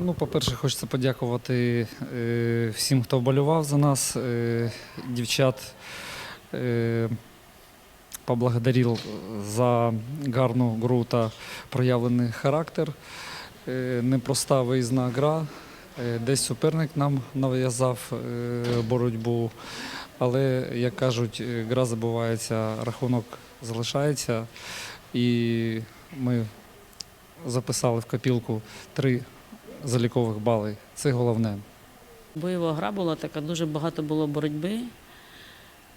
Ну, по-перше, хочеться подякувати е, всім, хто вболював за нас. Е, дівчат е, поблагодарив за гарну гру та проявлений характер. Е, непроста виїзна гра. Е, десь суперник нам нав'язав е, боротьбу. Але, як кажуть, гра забувається, рахунок залишається. І ми записали в копілку три залікових бали. Це головне. Бойова гра була така, дуже багато було боротьби.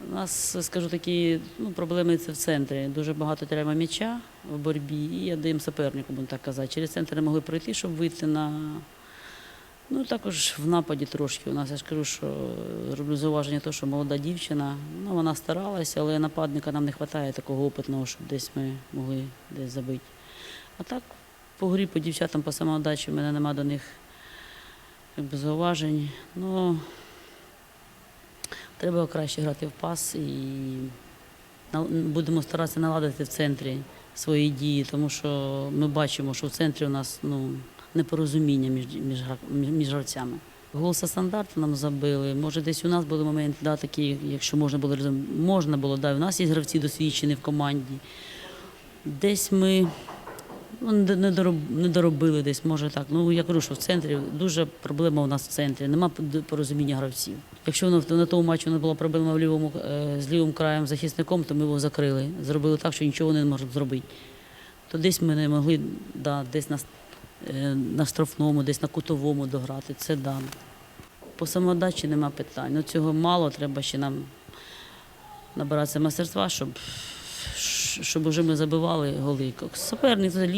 У нас, скажу такі, ну, проблеми це в центрі. Дуже багато треба м'яча в боротьбі і я даємо супернику, будемо так казати. Через центр не могли пройти, щоб вийти на. Ну, також в нападі трошки. У нас я ж кажу, що роблю зауваження, то, що молода дівчина, ну, вона старалася, але нападника нам не вистачає такого опитного, щоб десь ми могли десь забити. А так, по грі, по дівчатам, по самоотдачі, в мене нема до них якби, зауважень. Ну, треба краще грати в пас і будемо старатися наладити в центрі свої дії, тому що ми бачимо, що в центрі у нас ну, непорозуміння між, між, між гравцями. Гол за стандарт нам забили. Може, десь у нас були моменти, да, такі, якщо можна було можна було, да, у нас є гравці досвідчені в команді. Десь ми ну, не не дороб- не доробили десь, може так. Ну я кажу, що в центрі дуже проблема у нас в центрі. Нема порозуміння гравців. Якщо воно на тому матчі нас була проблема в лівому е, з лівим краєм захисником, то ми його закрили. Зробили так, що нічого не можемо зробити. То десь ми не могли да, десь на, е, на штрафному, десь на кутовому дограти. Це да. По самодачі нема питань. Ну, цього мало, треба ще нам набиратися мастерства, щоб щоб вже ми забивали голи. Суперник це,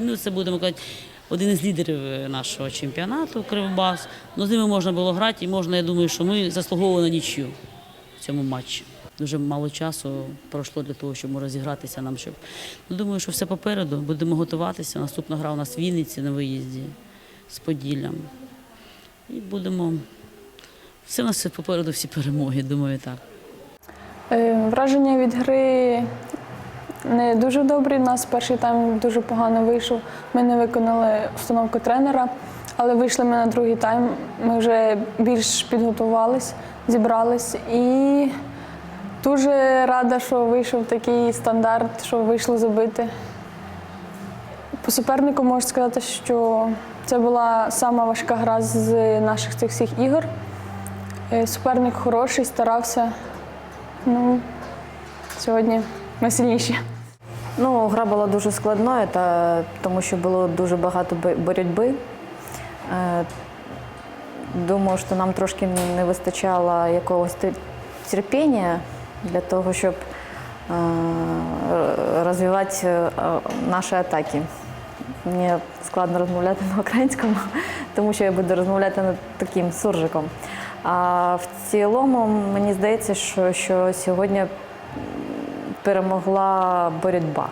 ну, це будемо казати, один із лідерів е, нашого чемпіонату Кривбас. Ну, з ними можна було грати, і можна, я думаю, що ми заслуговували на нічю в цьому матчі. Дуже мало часу пройшло для того, щоб розігратися нам. Щоб... Ну, думаю, що все попереду. Будемо готуватися. Наступна гра у нас в Вінниці на виїзді з Поділлям. І будемо. Все у нас попереду, всі перемоги, думаю, так. Е, Враження від гри не дуже добрі. У нас перший тайм дуже погано вийшов. Ми не виконали установку тренера, але вийшли ми на другий тайм. Ми вже більш підготувались, зібрались і дуже рада, що вийшов такий стандарт, що вийшло забити. По супернику можу сказати, що це була сама важка гра з наших цих всіх ігор. Е, Суперник хороший, старався. Ну, сьогодні ми сильніші. Ну, гра була дуже складною, та, тому що було дуже багато боротьби. Е, Думаю, що нам трошки не вистачало якогось терпіння для того, щоб е, розвивати е, наші атаки. Мені складно розмовляти на українському, тому що я буду розмовляти над таким суржиком. А в цілому мені здається, що, що сьогодні перемогла боротьба.